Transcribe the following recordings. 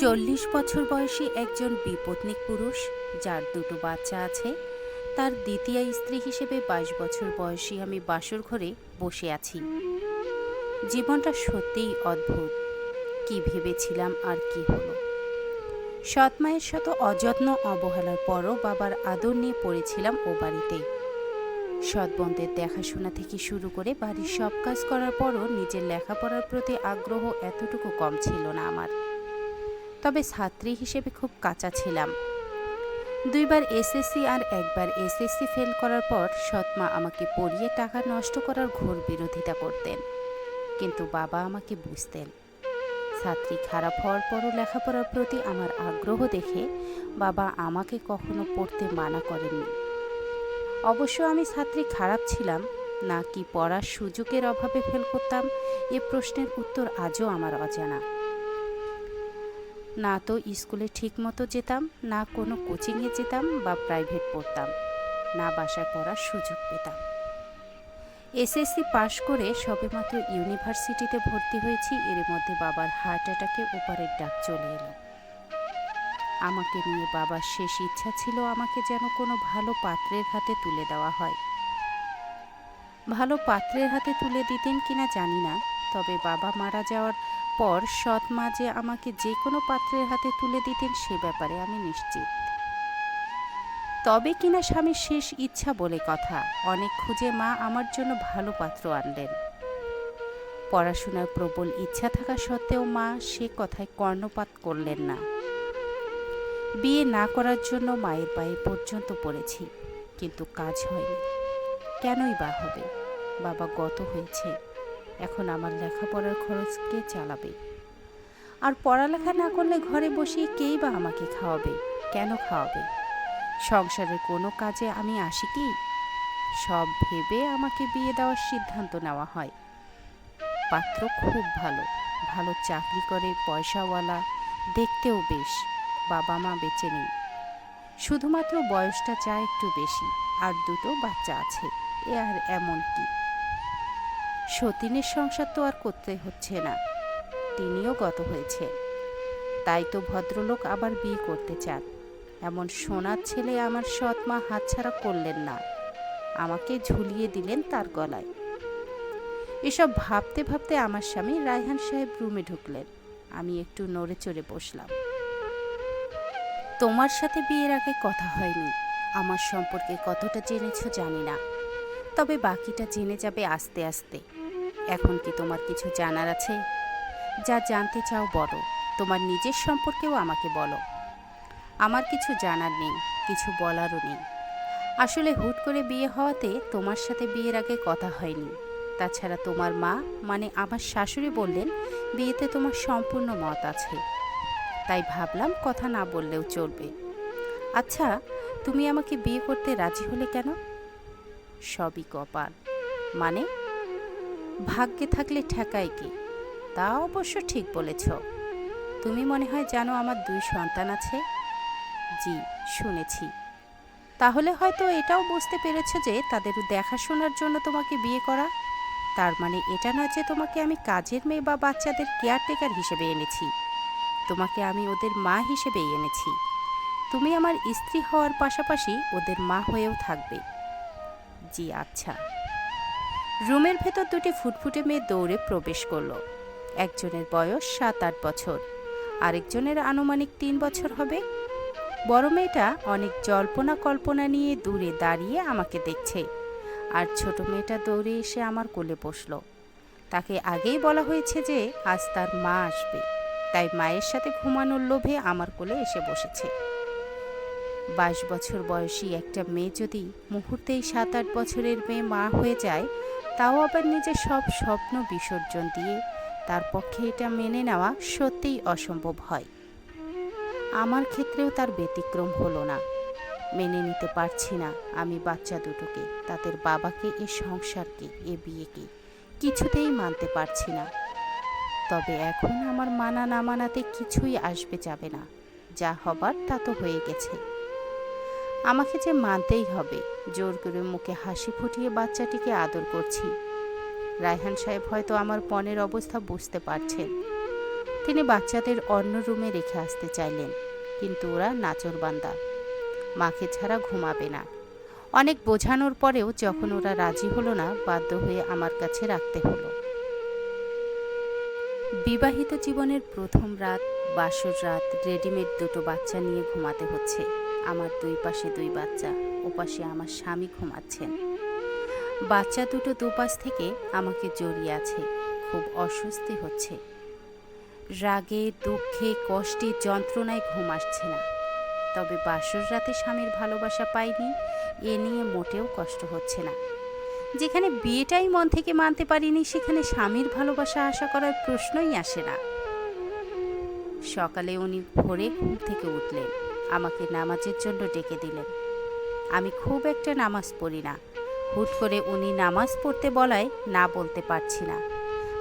চল্লিশ বছর বয়সী একজন বিপত্নিক পুরুষ, যার দুটো বাচ্চা আছে, তার দ্বিতীয় স্ত্রী হিসেবে বাইশ বছর বয়সী আমি বাসর ঘরে বসে আছি। জীবনটা সত্যিই অদ্ভুত। কি ভেবেছিলাম আর কি হলো? সৎ মায়ের শত অযত্ন অবহেলার পরও বাবার আদর নিয়ে পড়েছিলাম ও বাড়িতেই সৎ বোনদের দেখাশোনা থেকে শুরু করে বাড়ির সব কাজ করার পরও নিজের লেখাপড়ার প্রতি আগ্রহ এতটুকু কম ছিল না আমার। তবে ছাত্রী হিসেবে খুব কাঁচা ছিলাম। দুইবার এসএসসি আর একবার এসএসসি ফেল করার পর সৎমা আমাকে পড়িয়ে টাকা নষ্ট করার ঘোর বিরোধিতা করতেন। কিন্তু বাবা আমাকে বুঝতেন। ছাত্রী খারাপ হওয়ার পরও লেখাপড়ার প্রতি আমার আগ্রহ দেখে বাবা আমাকে কখনো পড়তে মানা করেননি। অবশ্য আমি ছাত্রী খারাপ ছিলাম না কি পড়ার সুযোগের অভাবে ফেল করতাম, এ প্রশ্নের উত্তর আজও আমার অজানা। না তো স্কুলে ঠিকমতো যেতাম, না কোনো কোচিংয়ে যেতাম বা প্রাইভেট পড়তাম, না বাসায় পড়ার সুযোগ পেতাম। এসএসসি পাশ করে সবেমাত্র ইউনিভার্সিটিতে ভর্তি হয়েছি, এর মধ্যে বাবার হার্ট অ্যাটাকে ওপারের ডাক চলে এলো। আমাকে নিয়ে বাবার শেষ ইচ্ছা ছিল আমাকে যেন কোনো ভালো পাত্রের হাতে তুলে দেওয়া হয়। ভালো পাত্রের হাতে তুলে দিতেন কিনা জানি না, তবে বাবা মারা যাওয়ার পর সৎ মা যে আমাকে যে কোনো পাত্রের হাতে তুলে দিতেন সে ব্যাপারে আমি নিশ্চিত। তবে কিনা স্বামীর শেষ ইচ্ছা বলে কথা, অনেক খুঁজে মা আমার জন্য ভালো পাত্র আনলেন। পড়াশোনার প্রবল ইচ্ছা থাকা সত্ত্বেও মা সে কথায় কর্ণপাত করলেন না। বিয়ে না করার জন্য মায়ের পায়ে পর্যন্ত পড়েছি, কিন্তু কাজ হয়নি। কেনই বা হবে? বাবা গত হয়েছে। এখন আমার লেখাপড়ার খরচ কে চালাবে? আর পড়ালেখা না করলে ঘরে বসে কেই বা আমাকে খাওয়াবে? কেন খাওয়াবে? সংসারের কোনো কাজে আমি আসি কি? সব ভেবে আমাকে বিয়ে দেওয়ার সিদ্ধান্ত নেওয়া হয়। পাত্র খুব ভালো। ভালো চাকরি করে, পয়সাওয়ালা, দেখতেও বেশ। বাবা মা বেঁচে নেই। শুধুমাত্র বয়সটা চায় একটু বেশি। আর দুটো বাচ্চা আছে। এ আর এমন কি? সতীনের সংসার তো আর করতে হচ্ছে না। তিনিও গত হয়েছে। তাই তো ভদ্রলোক আবার বিয়ে করতে চান। এমন সোনার ছেলে আমার সৎ মা হাতছাড়া করলেন না। আমাকে ঝুলিয়ে দিলেন তার গলায়। এসব ভাবতে ভাবতে আমার স্বামী রায়হান সাহেব রুমে ঢুকলেন। আমি একটু নড়ে চড়ে বসলাম। তোমার সাথে বিয়ের আগে কথা হয়নি। আমার সম্পর্কে কতটা জেনেছ জানি না। তবে বাকিটা জেনে যাবে আস্তে আস্তে। এখন কি তোমার কিছু জানার আছে? যা জানতে চাও বলো, তোমার নিজের সম্পর্কেও আমাকে বলো। আমার কিছু জানার নেই, কিছু বলারও নেই। আসলে হুট করে বিয়ে হওয়াতে তোমার সাথে বিয়ের আগে কথা হয়নি। তাছাড়া তোমার মা মানে আমার শাশুড়ি বললেন, বিয়েতে তোমার সম্পূর্ণ মত আছে। তাই ভাবলাম কথা না বললেও চলবে। আচ্ছা তুমি আমাকে বিয়ে করতে রাজি হলে কেন? সবই কপাল। মানে ভাগ্যে থাকলে ঠেকায় কি? তা অবশ্য ঠিক বলেছ। তুমি মনে হয় জানো আমার দুই সন্তান আছে? জি, শুনেছি। তাহলে হয়তো এটাও বুঝতে পেরেছ যে তাদের দেখাশোনার জন্য তোমাকে বিয়ে করা। তার মানে এটা নয় যে তোমাকে আমি কাজের মেয়ে বা বাচ্চাদের কেয়ারটেকার হিসেবে এনেছি। তোমাকে আমি ওদের মা হিসেবেই এনেছি। তুমি আমার স্ত্রী হওয়ার পাশাপাশি ওদের মা হয়েও থাকবে। জি আচ্ছা। রুমের ভেতর দুটি ফুটফুটে মেয়ে দৌড়ে প্রবেশ করল। একজনের বয়স সাত, আট বছর। আরেকজনের আনুমানিক তিন বছর হবে। বড় মেয়েটা অনেক জল্পনা কল্পনা নিয়ে দূরে দাঁড়িয়ে আমাকে দেখছে আর ছোট মেয়েটা দৌড়ে এসে আমার কোলে বসল। তাকে আগেই বলা হয়েছে যে আজ তার মা আসবে, তাই মায়ের সাথে ঘুমানোর লোভে আমার কোলে এসে বসেছে। বাইশ বছর বয়সী একটা মেয়ে যদি মুহূর্তেই সাত, আট বছরের মেয়ে মা হয়ে যায় তাও আবার নিজের সব স্বপ্ন বিসর্জন দিয়ে তার পক্ষে এটা মেনে নেওয়া সত্যিই অসম্ভব হয়। আমার ক্ষেত্রেও তার ব্যতিক্রম হলো না। মেনে নিতে পারছি না আমি বাচ্চা দুটোকে, তাদের বাবাকে, এ সংসারকে, এ বিয়েকে। কিছুতেই মানতে পারছি না। তবে এখন আমার মানা না মানাতে কিছুই আসবে যাবে না। যা হবার তা তো হয়ে গেছে। আমাকে যে মানতেই হবে, জোর করে মুখে হাসি ফুটিয়ে বাচ্চাটিকে আদর করছি। রায়হান সাহেব হয়তো আমার পনেরো অবস্থা বুঝতে পারছেন। তিনি বাচ্চাদের অন্য রুমে রেখে আসতে চাইলেন, কিন্তু ওরা নাচরবান্দা মাকে ছাড়া ঘুমাবে না। অনেক বোঝানোর পরেও যখন ওরা রাজি হলো না, বাধ্য হয়ে আমার কাছে রাখতে হলো। বিবাহিত জীবনের প্রথম রাত, বাসর রাত, রেডিমেড দুটো বাচ্চা নিয়ে ঘুমাতে হচ্ছে। আমার দুই পাশে দুই বাচ্চা, ওপাশে আমার স্বামী ঘুমাচ্ছেন। বাচ্চা দুটো দুপাশ থেকে আমাকে জড়িয়ে আছে, খুব অস্বস্তি হচ্ছে। রাগে, দুঃখে, কষ্টে, যন্ত্রণায় ঘুম আসছে না। তবে বাসর রাতে স্বামীর ভালোবাসা পাইনি, এ নিয়ে মোটেও কষ্ট হচ্ছে না। যেখানে বিয়েটাই মন থেকে মানতে পারিনি, সেখানে স্বামীর ভালোবাসা আশা করার প্রশ্নই আসে না। সকালে উনি ভোরে ঘুম থেকে উঠলেন। আমাকে নামাজের জন্য ডেকে দিলেন। আমি খুব একটা নামাজ পড়ি না। হুট করে উনি নামাজ পড়তে বলায় না বলতে পারছি না।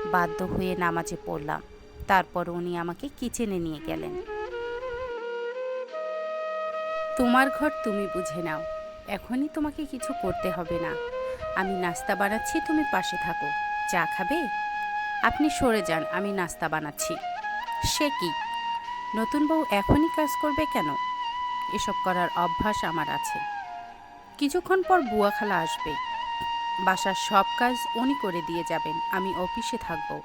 বাধ্য হয়ে নামাজে পড়লাম। তারপর উনি আমাকে কিচেনে নিয়ে গেলেন। তোমার ঘর তুমি বুঝে নাও। এখনই তোমাকে কিছু করতে হবে না। আমি নাস্তা বানাচ্ছি, তুমি পাশে থাকো। চা খাবে? আপনি সরে যান, আমি নাস্তা বানাচ্ছি। সে কি? নতুন বউ এখনই কাজ করবে কেন? এসব করার অভ্যাস আমার আছে। কিছুক্ষণ পর বুয়া খালা আসবে। বাসার সব কাজ উনি করে দিয়ে যাবেন, আমি অফিসে থাকব।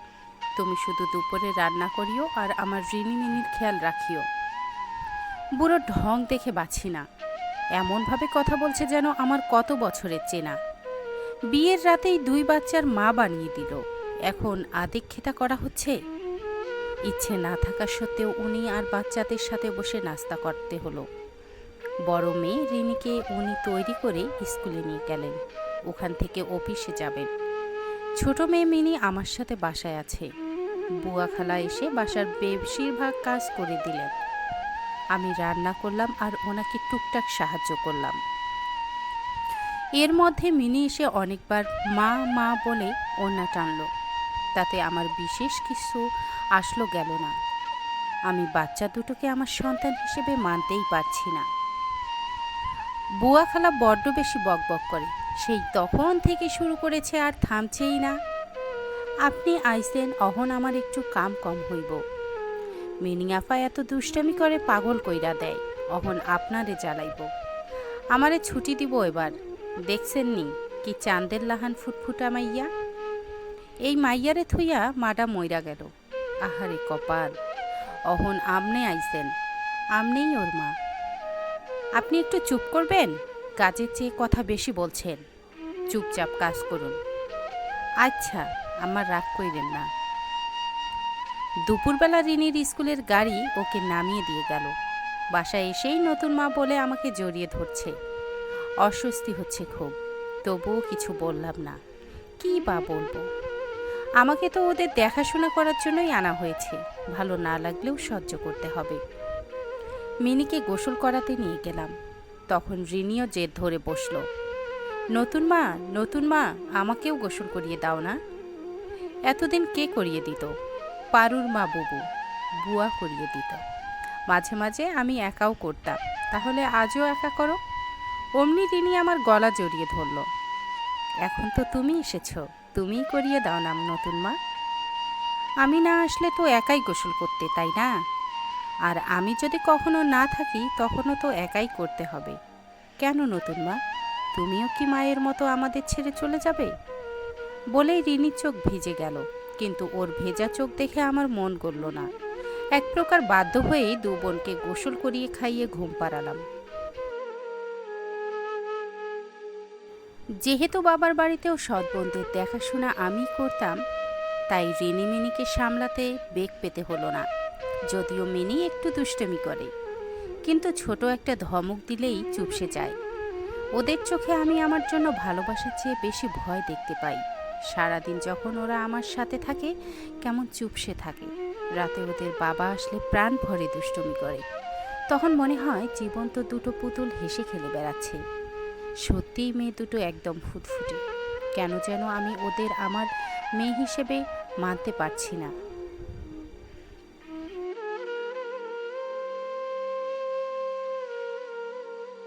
তুমি শুধু দুপুরে রান্না করিও আর আমার রিনিমিনির খেয়াল রাখিও। বুড়ো ঢং দেখে বাছি না। এমনভাবে কথা বলছে যেন আমার কত বছরের চেনা। বিয়ের রাতেই দুই বাচ্চার মা বানিয়ে দিল। এখন আদিক্ষেতা করা হচ্ছে? ইচ্ছে না থাকা সত্ত্বেও উনি আর বাচ্চাদের সাথে বসে নাস্তা করতে হলো। বড় মেয়ে রিমিকে উনি তৈরি করে স্কুলে নিয়ে গেলেন। ওখান থেকে অফিসে যাবেন। ছোট মেয়ে মিনি আমার সাথে বাসায় আছে। বুয়া খালা এসে বাসার বেশিরভাগ কাজ করে দিলেন। আমি রান্না করলাম আর ওনাকে টুকটাক সাহায্য করলাম। এর মধ্যে মিনি এসে অনেকবার মা মা বলে ওনা টানল। তাতে আমার বিশেষ কিছু আসলো গেল না। আমি বাচ্চা দুটোকে আমার সন্তান হিসেবে মানতেই পারছি না। বুয়া খালা বড্ড বেশি বকবক করে। সেই তখন থেকে শুরু করেছে আর থামছেই না। আপনি আইসেন অহন আমার একটু কাম কম হইব। মিনিয়াফা এত দুষ্টামি করে পাগল কইরা দেয়। অহন আপনারে জ্বালাইব। আমারে ছুটি দিব এবার। দেখছেন নি কি চাঁদের লাহান ফুটফুটা মাইয়া? এই মাইয়ারে থুইয়া মাডা মইরা গেল। আহারে কপাল! অহন আমনে আইসেন। আমনেই ওর মা। আপনি একটু চুপ করবেন? কাজের চেয়ে কথা বেশি বলছেন। চুপচাপ কাজ করুন। আচ্ছা আমার রাগ কইরেন না। দুপুরবেলা রিনির স্কুলের গাড়ি ওকে নামিয়ে দিয়ে গেল। বাসায় এসেই নতুন মা বলে আমাকে জড়িয়ে ধরছে। অস্বস্তি হচ্ছে খুব, তবুও কিছু বললাম না। কি বা বলব? আমাকে তো ওদের দেখাশোনা করার জন্যই আনা হয়েছে। ভালো না লাগলেও সহ্য করতে হবে। মিনিকে গোসল করাতে নিয়ে গেলাম। তখন রিনিও জেদ ধরে বসল, নতুন মা নতুন মা, আমাকেও গোসল করিয়ে দাও না? এতদিন কে করিয়ে দিত? পারুর মা বুবু, বুয়া করিয়ে দিত। মাঝে মাঝে আমি একাও করতাম, তাহলে আজও একা করো? অমনি রিনি আমার গলা জড়িয়ে ধরল, এখন তো তুমি এসেছ, তুমিই করিয়ে দাও না নতুন মা? আমি না আসলে তো একাই গোসল করতে, তাই না? আর আমি যদি কখনো না থাকি, তখনও তো একাই করতে হবে। কেন নতুন মা? তুমিও কি মায়ের মতো আমাদের ছেড়ে চলে যাবে? বলেই রিনির চোখ ভিজে গেল, কিন্তু ওর ভেজা চোখ দেখে আমার মন গড়ল না। এক প্রকার বাধ্য হয়েই দু বোনকে গোসল করিয়ে খাইয়ে ঘুম পাড়ালাম। যেহেতু বাবার বাড়িতেও সৎ বন্ধুর দেখাশোনা আমি করতাম, তাই রিনি মিনিকে সামলাতে বেগ পেতে হলো না। যদিও মিনি একটু দুষ্টমি করে। কিন্তু ছোট একটা ধমক দিলেই চুপসে যায়। ওদের চোখে আমি আমার জন্য ভালোবাসার চেয়ে বেশি ভয় দেখতে পাই। সারাদিন যখন ওরা আমার সাথে থাকে, কেমন চুপসে থাকে। রাতে ওদের বাবা আসলে প্রাণ ভরে দুষ্টমি করে। তখন মনে হয় জীবন্ত দুটো পুতুল হেসে খেলে বেড়াচ্ছে। সত্যিই মেয়ে দুটো একদম ফুটফুটে। কেন যেন আমি ওদের আমার মেয়ে হিসেবে মানতে পারছি না।